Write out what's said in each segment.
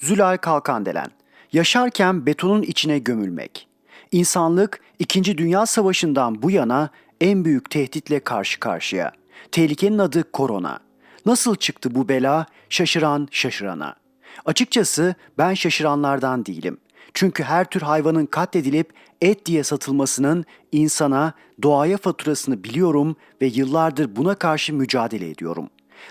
Zülal Kalkandelen. Yaşarken betonun içine gömülmek. İnsanlık 2. Dünya Savaşı'ndan bu yana en büyük tehditle karşı karşıya. Tehlikenin adı korona. Nasıl çıktı bu bela? Şaşıran şaşırana. Açıkçası ben şaşıranlardan değilim. Çünkü her tür hayvanın katledilip et diye satılmasının insana, doğaya faturasını biliyorum ve yıllardır buna karşı mücadele ediyorum.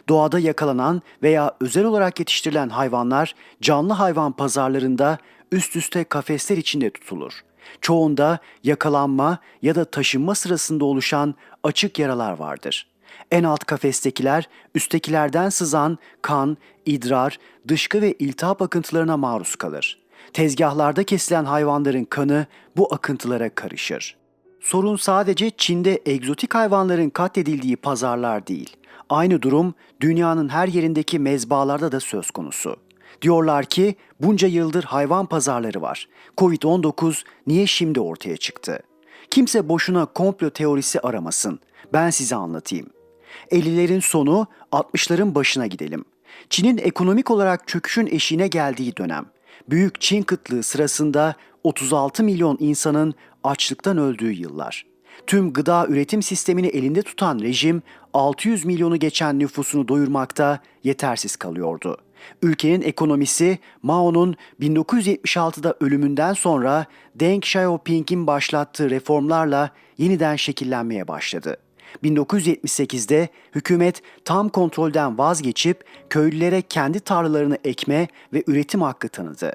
Doğada yakalanan veya özel olarak yetiştirilen hayvanlar canlı hayvan pazarlarında üst üste kafesler içinde tutulur. Çoğunda yakalanma ya da taşınma sırasında oluşan açık yaralar vardır. En alt kafestekiler üsttekilerden sızan kan, idrar, dışkı ve iltihap akıntılarına maruz kalır. Tezgahlarda kesilen hayvanların kanı bu akıntılara karışır. Sorun sadece Çin'de egzotik hayvanların katledildiği pazarlar değil. Aynı durum dünyanın her yerindeki mezbalarda da söz konusu. Diyorlar ki bunca yıldır hayvan pazarları var. Covid-19 niye şimdi ortaya çıktı? Kimse boşuna komplo teorisi aramasın. Ben size anlatayım. 50'lerin sonu 60'ların başına gidelim. Çin'in ekonomik olarak çöküşün eşiğine geldiği dönem. Büyük Çin kıtlığı sırasında 36 milyon insanın açlıktan öldüğü yıllar. Tüm gıda üretim sistemini elinde tutan rejim 600 milyonu geçen nüfusunu doyurmakta yetersiz kalıyordu. Ülkenin ekonomisi Mao'nun 1976'da ölümünden sonra Deng Xiaoping'in başlattığı reformlarla yeniden şekillenmeye başladı. 1978'de hükümet tam kontrolden vazgeçip köylülere kendi tarlalarını ekme ve üretim hakkı tanıdı.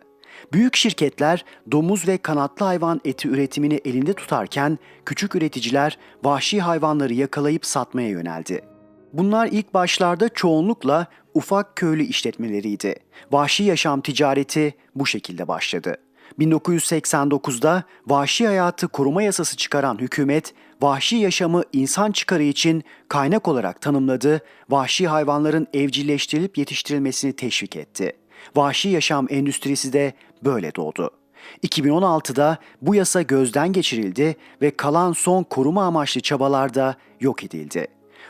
Büyük şirketler domuz ve kanatlı hayvan eti üretimini elinde tutarken küçük üreticiler vahşi hayvanları yakalayıp satmaya yöneldi. Bunlar ilk başlarda çoğunlukla ufak köylü işletmeleriydi. Vahşi yaşam ticareti bu şekilde başladı. 1989'da vahşi hayatı koruma yasası çıkaran hükümet vahşi yaşamı insan çıkarı için kaynak olarak tanımladı, vahşi hayvanların evcilleştirilip yetiştirilmesini teşvik etti. Vahşi yaşam endüstrisi de böyle doğdu. 2016'da bu yasa gözden geçirildi ve kalan son koruma amaçlı çabalarda yok edildi.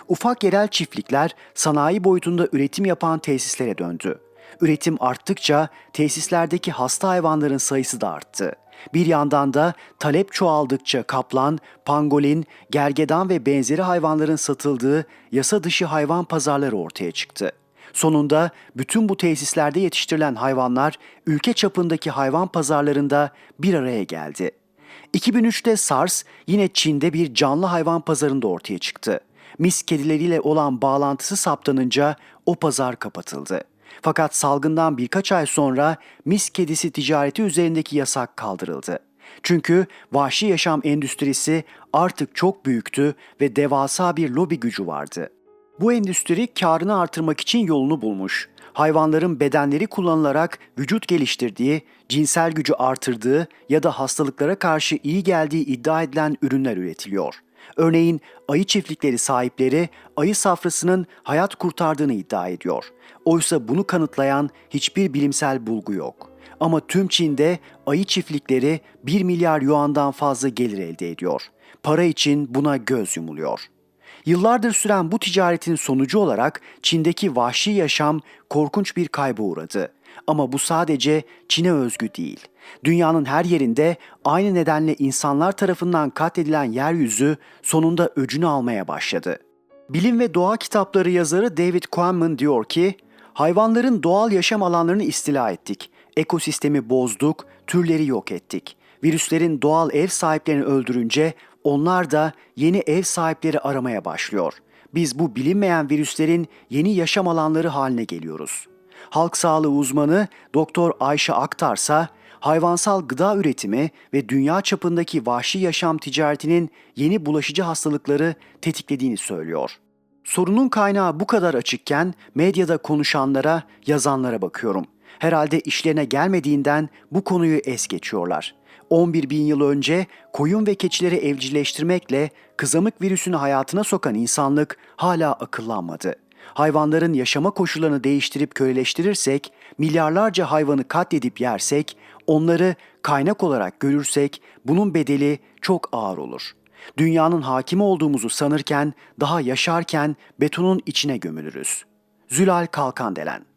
Ufak yerel çiftlikler sanayi boyutunda üretim yapan tesislere döndü. Üretim arttıkça tesislerdeki hasta hayvanların sayısı da arttı. Bir yandan da talep çoğaldıkça kaplan, pangolin, gergedan ve benzeri hayvanların satıldığı yasa dışı hayvan pazarları ortaya çıktı. Sonunda bütün bu tesislerde yetiştirilen hayvanlar ülke çapındaki hayvan pazarlarında bir araya geldi. 2003'te SARS yine Çin'de bir canlı hayvan pazarında ortaya çıktı. Mis kedileriyle olan bağlantısı saptanınca o pazar kapatıldı. Fakat salgından birkaç ay sonra mis kedisi ticareti üzerindeki yasak kaldırıldı. Çünkü vahşi yaşam endüstrisi artık çok büyüktü ve devasa bir lobi gücü vardı. Bu endüstri karını artırmak için yolunu bulmuş. Hayvanların bedenleri kullanılarak vücut geliştirdiği, cinsel gücü artırdığı ya da hastalıklara karşı iyi geldiği iddia edilen ürünler üretiliyor. Örneğin ayı çiftlikleri sahipleri ayı safrasının hayat kurtardığını iddia ediyor. Oysa bunu kanıtlayan hiçbir bilimsel bulgu yok. Ama tüm Çin'de ayı çiftlikleri 1 milyar yuandan fazla gelir elde ediyor. Para için buna göz yumuluyor. Yıllardır süren bu ticaretin sonucu olarak Çin'deki vahşi yaşam korkunç bir kayba uğradı. Ama bu sadece Çin'e özgü değil. Dünyanın her yerinde aynı nedenle insanlar tarafından katledilen yeryüzü sonunda öcünü almaya başladı. Bilim ve doğa kitapları yazarı David Quammen diyor ki, hayvanların doğal yaşam alanlarını istila ettik. Ekosistemi bozduk, türleri yok ettik. Virüslerin doğal ev sahiplerini öldürünce onlar da yeni ev sahipleri aramaya başlıyor. Biz bu bilinmeyen virüslerin yeni yaşam alanları haline geliyoruz. Halk sağlığı uzmanı Doktor Ayşe Aktarsa hayvansal gıda üretimi ve dünya çapındaki vahşi yaşam ticaretinin yeni bulaşıcı hastalıkları tetiklediğini söylüyor. Sorunun kaynağı bu kadar açıkken medyada konuşanlara, yazanlara bakıyorum. Herhalde işlerine gelmediğinden bu konuyu es geçiyorlar. 11 bin yıl önce koyun ve keçileri evcilleştirmekle kızamık virüsünü hayatına sokan insanlık hala akıllanmadı. Hayvanların yaşama koşullarını değiştirip köleleştirirsek, milyarlarca hayvanı katledip yersek, onları kaynak olarak görürsek bunun bedeli çok ağır olur. Dünyanın hakimi olduğumuzu sanırken, daha yaşarken betonun içine gömülürüz. Zülal Kalkandelen